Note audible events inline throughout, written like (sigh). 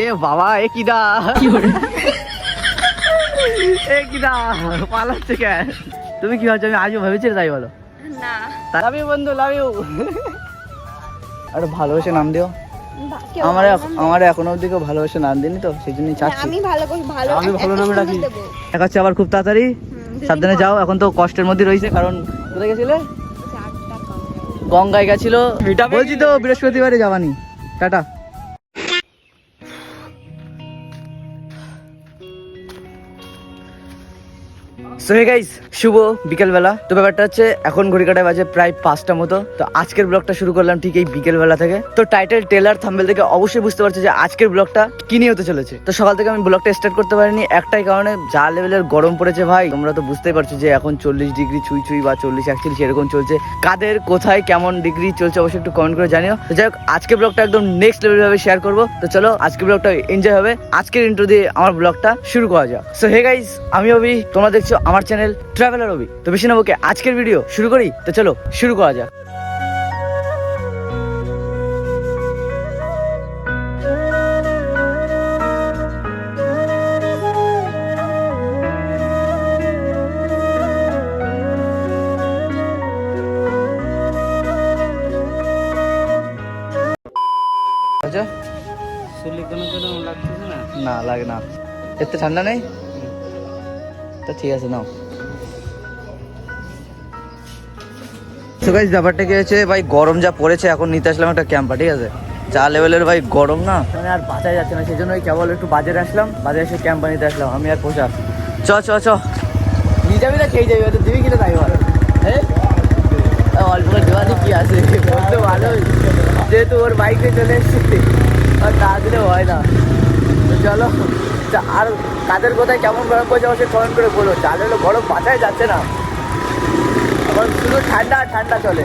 এ বাবা এ কিডা এ কিডা পালাচ্ছে কেন? তুমি কি ভাবছ আমি আজও ভেবেছিলে তাই বলো? না। লাভ ইউ বন্ধু লাভ ইউ আরে ভালোবেসে নাম দিও। আমার আমার এখনও অব্দি কেউ ভালোবেসে নাম দিনি তো সেই জন্যই চাচ্ছি। আমি ভালো করে ভালো আমি ভালো নামে ডাকি। দেবো। দেখা হচ্ছে আবার খুব তাড়াতাড়ি। সাবধানে যাও এখন তো কষ্টের মধ্যে রয়েছে কারণ কোথায় গেছিলে? কম। গঙ্গায় গেছিল। বলছি তো বৃহস্পতিবারে যাবানি। টাটা। সো হে গাইস শুভ বিকেলবেলা। তো ব্যাপারটা হচ্ছে, এখন ঘড়ি কাটায় বাজে প্রায় পাঁচটা মতো। তো আজকের ব্লগটা শুরু করলাম ঠিক এই বিকেলবেলা থেকে। তো টাইটেল টেলার থাম্বেল থেকে অবশ্যই বুঝতে পারছ যে আজকের ব্লগটা কি নিয়ে হতে চলেছে। তো সকাল থেকে আমি ব্লগটা স্টার্ট করতে পারিনি, একটাই কারণে যা লেভেলের গরম পড়েছে ভাই, তোমরা তো বুঝতেই পারছ যে এখন চল্লিশ ডিগ্রি ছুঁই ছুঁই বা চল্লিশ একচল্লিশ এরকম চলছে। কাদের কোথায় কেমন ডিগ্রি চলছে অবশ্যই একটু কমেন্ট করে জানিও। তো যাই হোক, আজকে ব্লগটা একদম নেক্সট লেভেল ভাবে শেয়ার করব। তো চলো, আজকে ব্লগটা এনজয় হবে। আজকের ইন্ট্রো দিয়ে আমার ব্লগটা শুরু করা যাক। সো হে গাইস আমি অভি, তোমরা দেখছ আমার চ্যানেল ট্রাভেলার অভি তো বেশি নেব আজকের ভিডিও শুরু করি? তো চলো শুরু করা যাক। আচ্ছা শরীরে কেন কেন লাগতেছে না? না লাগে না। এতে ঠান্ডা নেই? তো ঠিক আছে নাও। তো গাইজ ব্যাপারটা কি হয়েছে? ভাই গরম যা পড়েছে এখন নিতে আসলাম একটা ক্যাম্পা ঠিক আছে? যা লেভেলের ভাই গরম না? মানে আর বাঁচা যাচ্ছে না সেই জন্য কেবল একটু বাজারে আসলাম বাজারে এসে ক্যাম্পা নিতে আসলাম আমি আর পোশাক চ চ চ। নিয়ে যাবি না খেয়ে যাবি হয়তো দিবি কিনা তাই বল। হ্যাঁ অল্প করে দেওয়ানি কি আছে? ভালো যেহেতু ওর বাইকে চলে এসেছি আর তা দিলে হয় না। চলো। আর কাদের কোথায় কেমন গরম পড়ছে অবশ্যই কমেন্ট করে বলো। চালে হলো গরম বাঁচাই যাচ্ছে না। এখন শুধু ঠান্ডা ঠান্ডা চলে।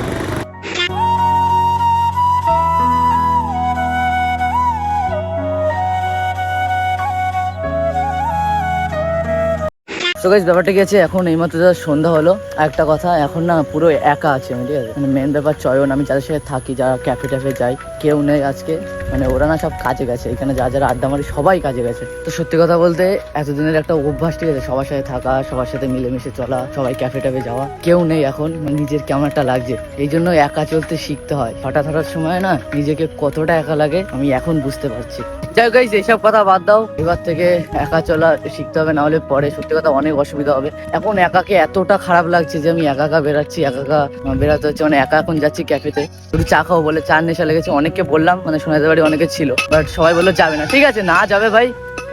তো গাইজ ব্যাপারটা কি আছে? এখন এইমাত্র যা সন্ধ্যা হলো, একটা কথা, এখন না পুরো একা আছে আমি, ঠিক আছে? মানে মেন ব্যাপার চয়ন, আমি যাদের সাথে থাকি, যারা ক্যাফে ট্যাফে যাই কেউ নেই আজকে। মানে ওরা না সব কাজে গেছে। এখানে যা যারা আড্ডা মারি সবাই কাজে গেছে। তো সত্যি কথা বলতে এতদিনের একটা অভ্যাস ঠিক আছে, সবার সাথে থাকা, সবার সাথে মিলেমিশে চলা, সবাই ক্যাফে ট্যাফে যাওয়া। কেউ নেই এখন মানে নিজের কেমন একটা লাগছে। এই জন্য একা চলতে শিখতে হয়। হঠাৎ হঠাৎ সময় না নিজেকে কতটা একা লাগে আমি এখন বুঝতে পারছি। যাই হোক এইসব কথা বাদ দাও। এবার থেকে একা চলা শিখতে হবে না হলে পরে সত্যি কথা অনেক অসুবিধা হবে। এখন একাকে এতটা খারাপ লাগছে যে আমি একা একা বেরাচ্ছি, একা একা বেরাতে হচ্ছে। মানে একা এখন যাচ্ছি ক্যাফেতে শুধু চা খাব বলে চার নেশা লেগেছে অনেককে বললাম মানে সোনাদের বাড়ি অনেকে ছিল বাট সবাই বলল যাবে না। ঠিক আছে, না যাবে ভাই,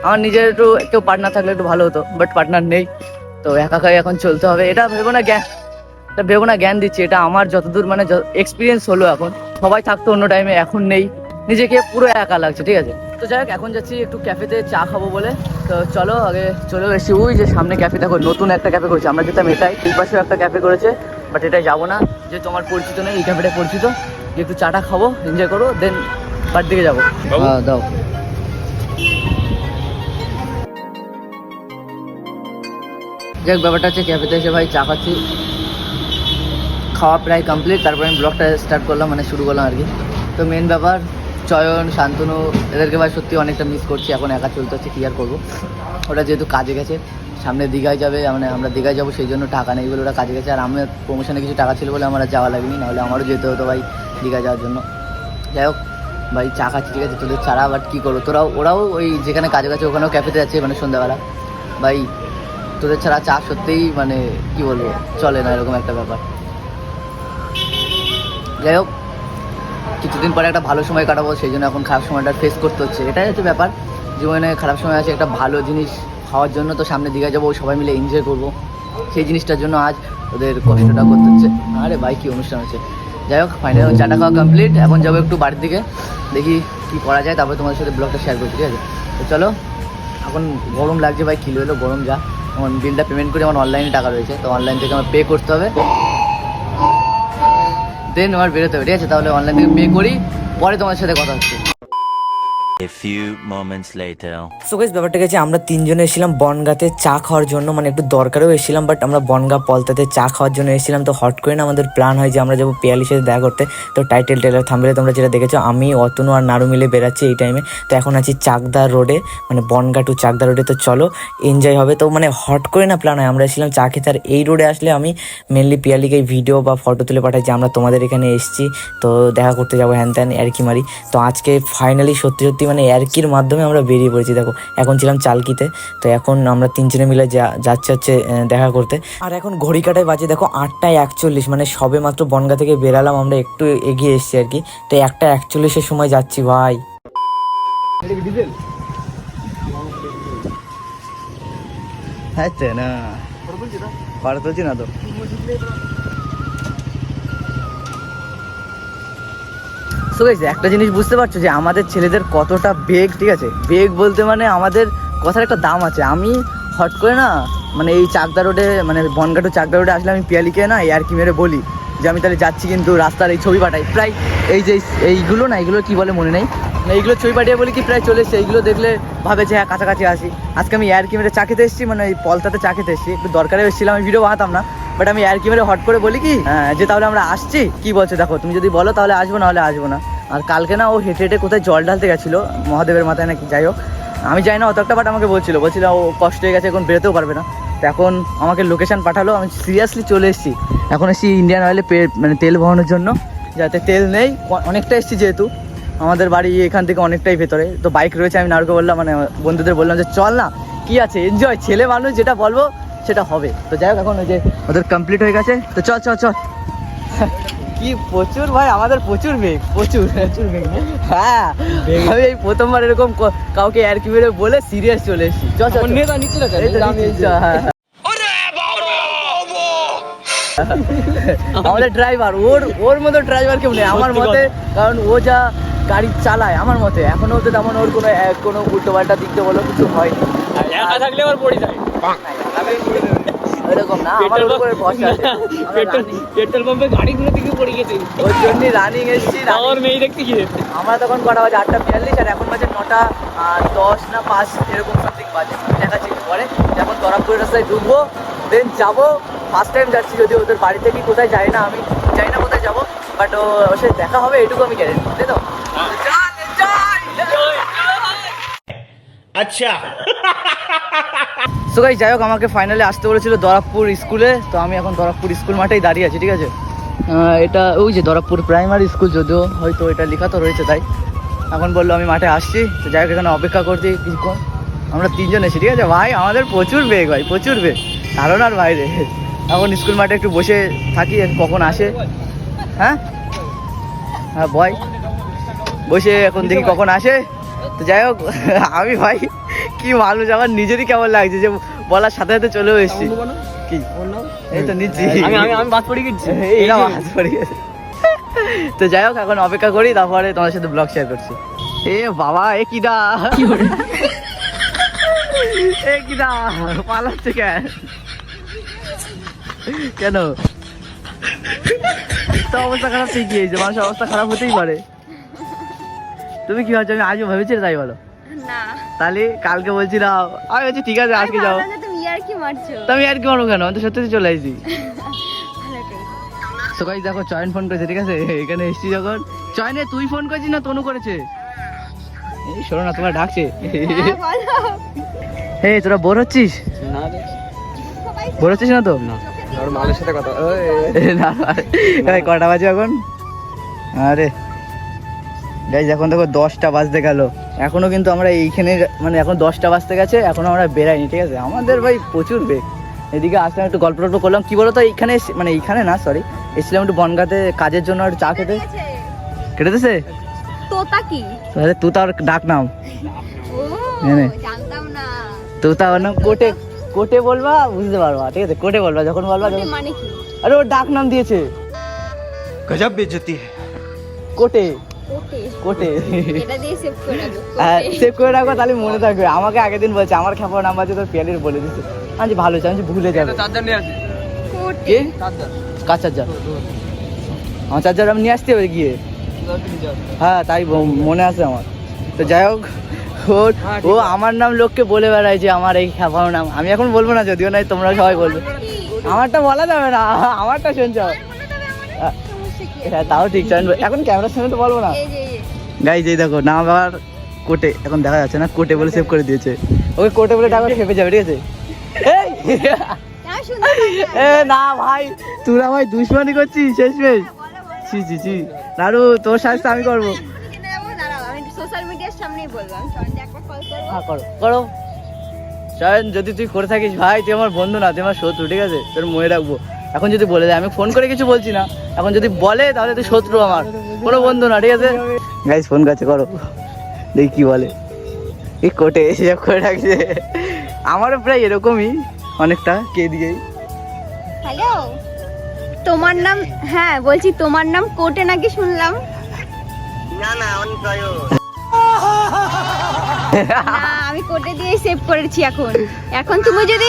আমার নিজের একটু কেউ পার্টনার থাকলে একটু ভালো হতো বাট পার্টনার নেই। তো একা একাই এখন চলতে হবে। এটা ভেবো না জ্ঞান এটা ভেবো না জ্ঞান দিচ্ছি, এটা আমার যতদূর মানে এক্সপিরিয়েন্স হলো এখন। সবাই থাকতো অন্য টাইমে এখন নেই। নিজেকে পুরো একা লাগছে, ঠিক আছে? তো যাই হোক, এখন যাচ্ছি একটু ক্যাফেতে চা খাব বলে। তো চলো, আগে চলে এসেছি। ওই যে সামনে ক্যাফে দেখো, নতুন একটা ক্যাফে করেছে। আমরা যেতাম এটাই, এই পাশেও একটা ক্যাফে করেছে বাট এটাই যাব না। যে তোমার পরিচিত নেই, এই ক্যাফেটা পরিচিত। একটু চাটা খাব এনজয় করো দেন বাড়ির দিকে যাব। হ্যাঁ দাও। যাক ব্যাপারটা হচ্ছে ক্যাফেতে এসে ভাই চা খাচ্ছি। খাওয়া প্রায় কমপ্লিট তারপরে আমি ব্লগটা স্টার্ট করলাম মানে শুরু করলাম আর কি। তো মেন ব্যাপার চয়ন, শান্তনু, এদেরকে ভাই সত্যি অনেকটা মিস করছি, এখন একা চলতে হচ্ছে, কী আর করব? ওটা যেহেতু কাজে গেছে, সামনে দীঘায় যাবে মানে আমরা দীঘায় যাব, সেই জন্য টাকা নেই বলে ওরা কাজে গেছে, আর আমার প্রমোশনে কিছু টাকা ছিল বলে আমার যাওয়া লাগেনি, নাহলে আমারও যেতে হতো ভাই দীঘা যাওয়ার জন্য। যাই হোক, ভাই চা খাচ্ছি, ঠিক আছে, তোদের ছাড়া বাট কী করব? তোরাও, ওরাও ওই যেখানে কাজে গেছে, ওখানেও ক্যাফেতে যাচ্ছে মানে সন্ধ্যাবেলা। ভাই, তোদের ছাড়া চা সত্যিই মানে কি বলব, চলে না, এরকম একটা ব্যাপার। যাই হোক কিছুদিন পরে একটা ভালো সময় কাটাবো, সেই জন্য এখন খারাপ সময়টা ফেস করতে হচ্ছে। এটাই হচ্ছে ব্যাপার। জীবনে খারাপ সময় আছে, একটা ভালো জিনিস খাওয়ার জন্য তো সামনে দীঘা যাব, সবাই মিলে এনজয় করব। সেই জিনিসটার জন্য আজ ওদের কষ্টটা করতে হচ্ছে। আরে ভাই, কি অনুষ্ঠান হচ্ছে। যাই হোক ফাইনাল চাটা খাওয়া কমপ্লিট এখন যাব একটু বাড়ির দিকে, দেখি কি করা যায়, তারপরে তোমাদের সাথে ব্লগটা শেয়ার করছি, ঠিক আছে? তো চলো, এখন গরম লাগছে ভাই কিলো এলো গরম যা। এখন বিলটা পেমেন্ট করে আমার অনলাইনে টাকা রয়েছে, তো অনলাইন থেকে আমার পে করতে হবে। দেন আমার বেরোতে হবে ঠিক আছে? তাহলে অনলাইন থেকে পে করি, পরে তোমার সাথে কথা হচ্ছে। A few moments later. So guys ব্যাপারটা গেছে আমরা তিনজনে এসেছিলাম বনগাতে চা খাওয়ার জন্য মানে একটু দরকারেও এসেছিলাম বাট আমরা বনগা পলতাতে চা খাওয়ার জন্য এসেছিলাম। তো হট করে না আমাদের প্ল্যান হয় যে আমরা যাব পিয়ালির সাথে দেখা করতে। তো টাইটেল টেলার থামলে তোমরা যেটা দেখেছ, আমি, অতনু আর নাড়ু মিলে বেরাচ্ছি এই টাইমে তো এখন আছি চাকদা রোডে মানে বনগা টু চাকদা রোডে তো চলো এনজয় হবে। তো মানে হট করে না প্ল্যান হয়, আমরা এসেছিলাম চা খেতে। আর এই রোডে আসলে আমি মেনলি পিয়ালিকে ভিডিও বা ফটো তুলে পাঠাই যে আমরা তোমাদের এখানে এসেছি। তো দেখা করতে যাব হ্যান ত্যান ইয়ার্কি মারি। তো আজকে ফাইনালি সত্যি সত্যি মানে ইয়ার্কির মাধ্যমে আমরা বেরিয়ে পড়েছি। দেখো এখন ছিলাম চালকিতে তো এখন আমরা তিনজনে মিলে যা যাচ্ছে হচ্ছে দেখা করতে। আর এখন ঘড়ি কাটায় বাজে দেখো আটটায় একচল্লিশ মানে সবে মাত্র বনগা থেকে বেরালাম আমরা একটু এগিয়ে এসেছি আর কি। তো একটা একচল্লিশের সময় যাচ্ছি ভাই। হ্যাঁ তো না। তুলছি না তো So guys, একটা জিনিস বুঝতে পারছ যে আমাদের ছেলেদের কতটা বেগ ঠিক আছে? বেগ বলতে মানে আমাদের কথার একটা দাম আছে। আমি হট করে না মানে এই চাকদা রোডে মানে বনগাটু চাকদা রোডে আসলে আমি পিয়ালিকে না আর কি মেরে বলি যে আমি তাহলে যাচ্ছি কিন্তু রাস্তার এই ছবি পাঠাই। প্রায় এই যে এইগুলো না এইগুলো কি বলে মনে নেই। না এইগুলো ছবি পাঠিয়ে বলি কি প্রায় চলে এসছে। এইগুলো দেখলে ভাবে যে হ্যাঁ কাছাকাছি আসি। আজকে আমি এয়ার কিমেরে চা খেতে এসেছি মানে এই পলতাতে চা খেতে এসেছি। একটু দরকারে এসেছিলাম আমি ভিডিও বানাতাম না। বাট আমি এয়ার কিমেরে হট করে বলি কি হ্যাঁ, যে তাহলে আমরা আসছি। কি বলছো দেখো তুমি যদি বলো তাহলে আসব না হলে আসব না। আর কালকে না ও হেঁটে হেঁটে কোথায় জল ঢালতে গেছিল, মহাদেবের মাথায় নাকি, যাই হোক। আমি যাই না, অত একটা বাট আমাকে বলছিল বলছিল ও কষ্ট হয়ে গেছে, এখন বেরোতেও পারবে না। তো এখন আমাকে লোকেশন পাঠালো, আমি সিরিয়াসলি চলে এসেছি। এখন এসেছি ইন্ডিয়ান অয়েলে মানে তেল বহানোর জন্য, যাতে তেল নেই অনেকটা এসেছি যেহেতু। আমাদের বাড়ি এখান থেকে অনেকটাই ভেতরে। তো বাইক রয়েছে, আমি নারকে বললাম মানে বন্ধুদের বললাম যে, চল না, কি আছে? এনজয় ছেলে মানুষ যেটা বলব, সেটা হবে। তো যাই হোক, এখন ওই যে ওদের কমপ্লিট হয়ে গেছে। তো চল চল চল। কি প্রচুর ভাই আমাদের প্রচুর বেগ প্রচুর। প্রচুর বেগ হ্যাঁ আমি এই প্রথমবার এরকম কাউকে আর কি বলে সিরিয়াস চলে এসেছি। চল চল চল। এই তো হ্যাঁ। আমাদের ড্রাইভার ওর ওর মতো ড্রাইভার কেউ নেই আমার মতে কারণ ও যা গাড়ি চালায় আমার মতে এখনও তো তেমন ওর কোনো কোনো উল্টো পাল্টা দিক দিয়ে বলো কিছু হয়নি। একা থাকলে আবার পড়ে যায়। ওইরকম না আমার উপরে ভরসা পেট্রোল পাম্পে (laughs) গাড়িগুলো থেকে পড়ে গেছে। ওর জন্য রানিং এসেছি আমার মেয়ে দেখতে গিয়ে আমরা তখন কটা বাজে? আটটা বিয়াল্লিশ আর এখন বাজে নটা দশ না পাঁচ এরকম সামথিং বাজে। দেখা একটু পরে। যখন তরাপুরের রাস্তায় ঢুকবো দেন যাব। ফার্স্ট টাইম যাচ্ছি যদি ওদের বাড়ি থেকে কোথায় যাই না আমি যাই না কোথায় যাব বাট ও সে দেখা হবে এটুকু আমি গ্যারেন্টি তাই তো? হ্যাঁ। আচ্ছা। (laughs) সো যাই হোক, আমাকে ফাইনালি আসতে বলেছিল দরাবপুর স্কুলে। তো আমি এখন দরাবপুর স্কুল মাঠেই দাঁড়িয়ে আছি, ঠিক আছে? এটা ওই যে দরাবপুর প্রাইমারি স্কুল যদিও, হয়তো এটা লেখা তো রয়েছে তাই। এখন বলল, আমি মাঠে আসছি, তো যাই হোক, এখানে অপেক্ষা করছি কিছুক্ষণ আমরা তিনজন এসেছি ঠিক আছে? ভাই, আমাদের প্রচুর বেগ, ভাই, প্রচুর বেগ। ধারণার বাইরে। এখন স্কুল মাঠে একটু বসে থাকি, কখন আসে? হ্যাঁ? হ্যাঁ বয় বসে এখন দেখি কখন আসে। তো যাই হোক, (laughs) আমি, ভাই কি মানুষ আমার নিজেরই কেমন লাগছে যে বলার সাথে সাথে চলেও এসেছি। কি? এই তো নিচ্ছি। আমি আমি আমি বাস পড়ে গেছি। এই না মাছ পড়ে গেছে তো যাই হোক এখন অপেক্ষা করি তারপরে তোমার সাথে ব্লগ শেয়ার করছি। এ বাবা এ কি দা? এ কি দা? পালাচ্ছে কেন কেন? তো অবস্থা খারাপ ঠিক গিয়েছে মানুষের অবস্থা খারাপ হতেই পারে। তুমি কি ভাবছ আমি আজও ভেবেছি তাই বলো? না। তাহলে কালকে বলছিলাম। আমি বলছি ঠিক আছে আজকে যাও। তুমি ইয়ার কি মারছো? আর কি মারবো কেন? আমি তো সত্যি চলে ভালো তো গাইস দেখো চয়ন ফোন করেছে ঠিক আছে? এখানে এসছি যখন। চয়নে তুই ফোন করেছিস না তনু করেছে? এই শোনো না তোমার ডাকছে। হ্যাঁ, হে তোরা বোর হচ্ছিস? না বোর হচ্ছিস না তো? না। আর মালের সাথে কথা (laughs) না না, কটা বাজে এখন? আরে। গাইজ এখন দেখো দশটা বাজতে গেল। এখনও কিন্তু আমরা এইখানে মানে এখন দশটা বাজতে গেছে এখনও আমরা বেরাইনি ঠিক আছে? আমাদের ভাই প্রচুর বেগ। এদিকে আসলাম একটু গল্প টল্প করলাম। কী বলো তো এইখানে মানে এইখানে না সরি এসেছিলাম একটু বনগাতে কাজের জন্য আর চা খেতে। কেটে দিছে তোতা কি? তাহলে তোতার ডাক নাম। তোতা নাম কোটে। কোটে বলবা? বুঝতে পারবা ঠিক আছে? কোটে বলবা যখন বলবা মানে কি? আরে ওর ডাক নাম দিয়েছে। গজব বেজতি। কোটে। কোটে। এটা দিয়ে সেভ করে সেভ করে রাখো তাহলে মনে থাকবে। আমাকে আগের দিন বলছে আমার খাবার নাম আছে তোর পিয়ালির বলে দিচ্ছে আমি ভালো হয়েছে আমি ভুলে যাবে। কার চার্জার? আমার চার্জার আমি নিয়ে আসতে হবে গিয়ে। হ্যাঁ তাই মনে আছে আমার। তো যাই হোক ওর ও আমার নাম লোককে বলে বেড়ায় যে আমার এই খ্যাপানো নাম। আমি এখন বলব না যদিও নাই তোমরা সবাই বলবে। আমারটা বলা যাবে না আমারটা শুনছ। হ্যাঁ তাও ঠিক এখন ক্যামেরার সামনে তো বলব না। এই যে গাইজ এই দেখো নাম আবার কোটে এখন দেখা যাচ্ছে না কোটে বলে সেভ করে দিয়েছে। ওকে কোটে বলে ডাকলে খেপে যাবে ঠিক আছে? না না। এ না ভাই তোরা ভাই দুশ্মনী করছিস শেষ শেষ ছি ছি ছি। নাড়ু তোর সাহায্য আমি করব। হ্যাঁ করো করো। যদি তুই করে থাকিস ভাই তুই আমার বন্ধু না তুই আমার শত্রু ঠিক আছে? তোর মনে রাখব। এখন যদি বলে দেয় আমি ফোন করে কিছু বলছি না। এখন যদি বলে তাহলে তুই শত্রু আমার। কোনো বন্ধু না ঠিক আছে? গাইস ফোন কাছে করো। দেখি কি বলে। এই কোটে এসে করে রাখছে। আমারও প্রায় এরকমই অনেকটা কে দিয়েই হ্যালো তোমার নাম হ্যাঁ বলছি তোমার নাম কোটে নাকি শুনলাম? না আমি কোটে দিয়ে সেভ করেছি এখন। এখন তুমি যদি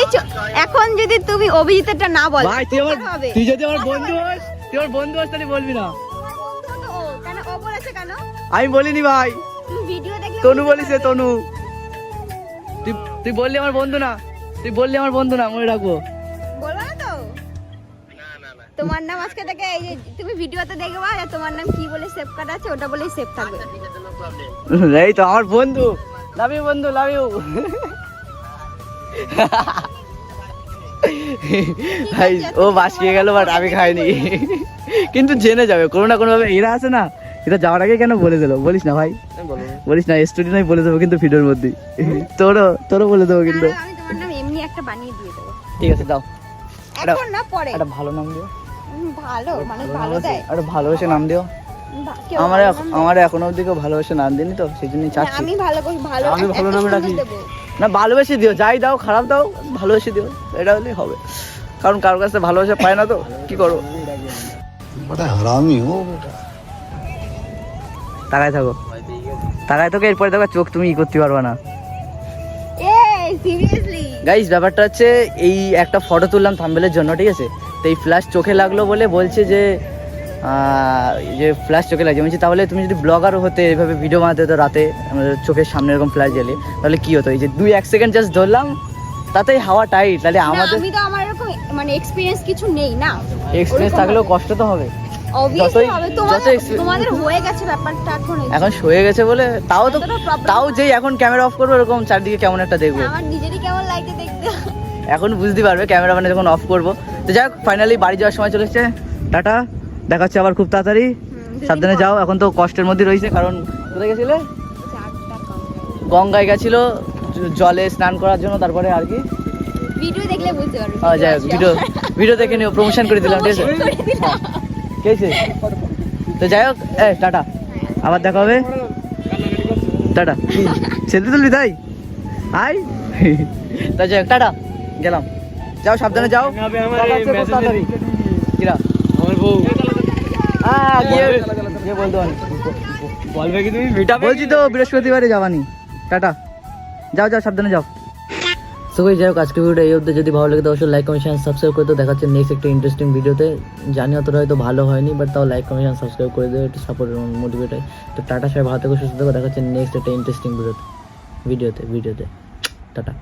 এখন যদি তুমি অভিজিৎটা না বল ভাই তুই আমার তুই যদি আমার বন্ধু হোস তুই আমার বন্ধু হোস তাহলে বলবি না। বলেছে আমি বলিনি ভাই। তুমি ভিডিও দেখলে তনু পারবে। তনু। তুই তুই বললি আমার বন্ধু না। তুই বললি আমার বন্ধু না মনে রাখব। বলব না তো। তোমার নাম আজকে থেকে এই যে তুমি ভিডিওতে দেখবা তোমার নাম কি বলে সেভ করা আছে ওটা বলেই সেভ থাকবে। এই তো আমার বন্ধু। লাভ ইউ বন্ধু লাভ ইউ ভাই ও বাস খেয়ে গেল বাট আমি খাইনি। কিন্তু জেনে যাবে কোনো না কোনো ভাবে এরা আছে না এটা যাওয়ার আগে কেন বলে দিল? বলিস না ভাই। বলিস না স্টুডিও নয় বলে দেবো কিন্তু ভিডিওর মধ্যে। তোরও তোরও বলে দেবো কিন্তু। দাঁড়াও, আমি তোমার নাম এমনি একটা বানিয়ে দিয়ে দেবো। ঠিক আছে দাও। এখন না পরে। একটা ভালো নাম দিও। ভালো মানুষ ভালো দেয়। একটা ভালোবেসে নাম দিও। আমার আমার এখনও অবধি কেউ ভালোবেসে নাম দিনি তো সেই জন্যই চাচ্ছি। আমি ভালো ভালো আমি ভালো নামে ডাকি। না ভালোবেসে দিও যাই দাও খারাপ দাও ভালোবেসে দিও এটা হলেই হবে। কারণ কারোর কাছে ভালোবাসা পায় না তো কি করো তাকায় থাকো। তাকায় থাকো এরপরে দেখো চোখ তুমি ই করতে পারবে না। গাইস ব্যাপারটা হচ্ছে এই একটা ফটো তুললাম থাম্বেলের জন্য ঠিক আছে? তো এই ফ্ল্যাশ চোখে লাগল বলে বলছে যে যে ফ্ল্যাশ চোখে লাগছে বলছি তাহলে তুমি যদি ব্লগার হতে এভাবে ভিডিও বানাতে হতো রাতে আমাদের চোখের সামনে এরকম ফ্ল্যাশ জ্বালিয়ে তাহলে কি হতো? এই যে দুই এক সেকেন্ড জাস্ট ধরলাম তাতেই হাওয়া টাইট তাহলে আমাদের আমি তো আমার এরকম মানে এক্সপিরিয়েন্স কিছু নেই না? এক্সপিরিয়েন্স থাকলেও কষ্ট তো হবে। যত হয়ে গেছে এখন বলে তাও তো তাও যেই এখন ক্যামেরা অফ করব এরকম চারদিকে কেমন একটা দেখব। কেমন এখন বুঝতে পারবে ক্যামেরা মানে যখন অফ করব। তো যাই হোক ফাইনালি বাড়ি যাওয়ার সময় চলে এসছে। টাটা। দেখা হচ্ছে আবার খুব তাড়াতাড়ি। সাবধানে যাও এখন তো কষ্টের মধ্যে রয়েছে কারণ কোথায় গেছিলে? গঙ্গায় গেছিল জলে স্নান করার জন্য তারপরে আর কি? ভিডিও দেখলে বুঝতে পারবে যাই হোক ভিডিও ভিডিও দেখে নিও প্রমোশন করে দিলাম ঠিক আছে? ঠিক আছে তো যাই হোক এ টাটা। আবার দেখা হবে। টাটা। সেলফি তুলবি তাই? আই তা যাই হোক টাটা। গেলাম। যাও সাবধানে যাও। কিরা? আমার বউ। বলবে। কি তুমি? মিটাবে বলছি তো বৃহস্পতিবারে যাবানি। টাটা। যাও যাও সাবধানে যাও। সো যাই হোক আজকে ভিডিওটা এই অবধি। যদি ভালো লাগে তো অবশ্যই লাইক কমেন্ট সাবস্ক্রাইব করে তো দেখাচ্ছে নেক্সট একটা ইন্টারেস্টিং ভিডিওতে। জানি অতটা হয়তো ভালো হয়নি বাট তাও লাইক কমেন্ট সাবস্ক্রাইব করে দেবে একটু সাপোর্ট মোটিভেট হয়। তো টাটা সবাই ভালো থেকে সুস্থ থাকো। দেখাচ্ছে নেক্সট একটা ইন্টারেস্টিং ভিডিওতে ভিডিওতে ভিডিওতে। টাটা।